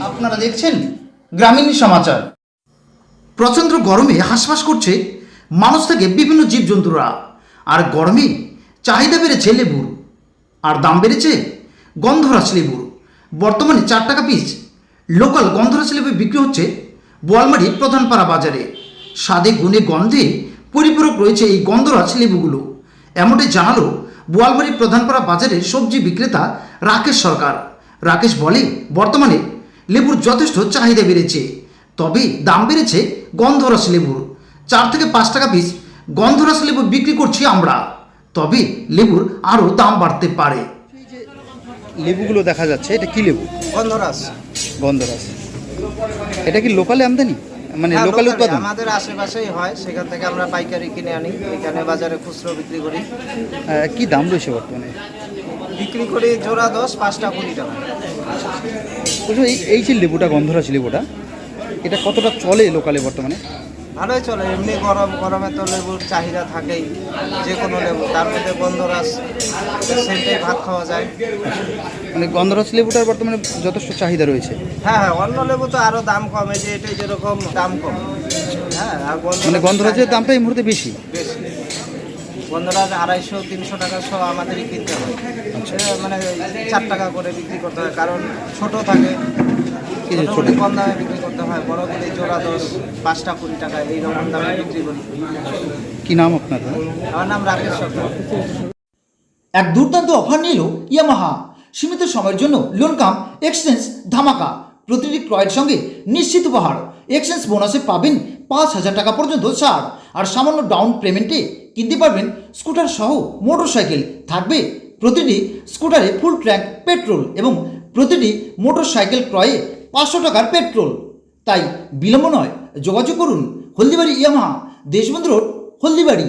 আপনারা দেখছেন গ্রামীণ সমাচার। প্রচণ্ড গরমে হাঁসফাঁস করছে মানুষ থেকে বিভিন্ন জীবজন্তুরা। আর গরমে চাহিদা বেড়েছে লেবুর। আর দাম বেড়েছে গন্ধরাজ লেবুর। বর্তমানে চার টাকা পিস লোকাল গন্ধরাজ লেবু বিক্রি হচ্ছে বোয়ালমারি প্রধানপাড়া বাজারে। স্বাদে গুণে গন্ধে পরিপূরক রয়েছে এই গন্ধরাজ লেবুগুলো। এমনটাই জানালো বোয়ালমারি প্রধানপাড়া বাজারের সবজি বিক্রেতা রাকেশ সরকার। রাকেশ বলে বর্তমানে লেবুর যথেষ্ট চাহিদা বেড়েছে তবে দাম বেড়েছে গন্ধরস লেবুর। চার থেকে পাঁচ টাকা পিস গন্ধরস লেবু বিক্রি করছি আমরা তবে লেবুর আরও দাম বাড়তে পারে। লেবুগুলো দেখা যাচ্ছে এটা কি লেবু? গন্ধরাস। গন্ধরাজ এটা কি লোকালে আমদানি? মানে হ্যাঁ, লোকাল উৎপাদন? আমাদের আশেপাশেই হয় সেখান থেকে আমরা পাইকারি কিনে আনি এখানে বাজারে খুচরো বিক্রি করি। কি দাম রয়েছে বর্তমানে? বিক্রি করি জোড়া দশ পাঁচটা কুড়ি টাকা। এই এই যে লেবুটা গন্ধরাজ লেবুটা এটা কতটা চলে লোকালে বর্তমানে? ভালোই চলে এমনি গরম গরমে তো লেবুর চাহিদা থাকেই যে কোনো লেবু তার মধ্যে গন্ধরাজ সেটাই ভাত খাওয়া যায়। মানে গন্ধরাজ লেবুটার বর্তমানে যথেষ্ট চাহিদা রয়েছে। হ্যাঁ হ্যাঁ অন্য লেবু তো আরও দাম কম এই যে এটাই যেরকম দাম কম। হ্যাঁ আর মানে গন্ধরাজের দামটা এই মুহূর্তে বেশি। বেশি। গন্ধরাজ আড়াইশো তিনশো টাকা সহ আমাদেরই কিনতে হয়। এ মানে চার টাকা করে বিক্রি করতে হয় কারণ ছোট থাকে। কম দামে বিক্রি করতে হয় জোড়া দশ পাঁচটা কুড়ি টাকা এইরকম দামে বিক্রি করি। কি নাম আপনার আমার নাম রাকেশ সরকার। এক দুর্দান্ত অফার নিল ইয়ামাহা। সীমিত সময়ের জন্য লোন কাম এক্সচেঞ্জ ধামাকা। প্রতিটি ক্রয়ের সঙ্গে নিশ্চিত উপহার। এক্সচেঞ্জ বোনাসে পাবেন পাঁচ হাজার টাকা পর্যন্ত ছাড়। আর সামান্য ডাউন পেমেন্টে কিনতে পারবেন স্কুটার সহ মোটর সাইকেল থাকবে প্রতিটি স্কুটারে ফুল ট্র্যাক পেট্রোল এবং প্রতিটি মোটর সাইকেল ক্রয়ে পাঁচশো টাকার পেট্রোল তাই বিলম্ব নয়। যোগাযোগ করুন। Haldibari Yamaha Deshbandhu road Haldibari.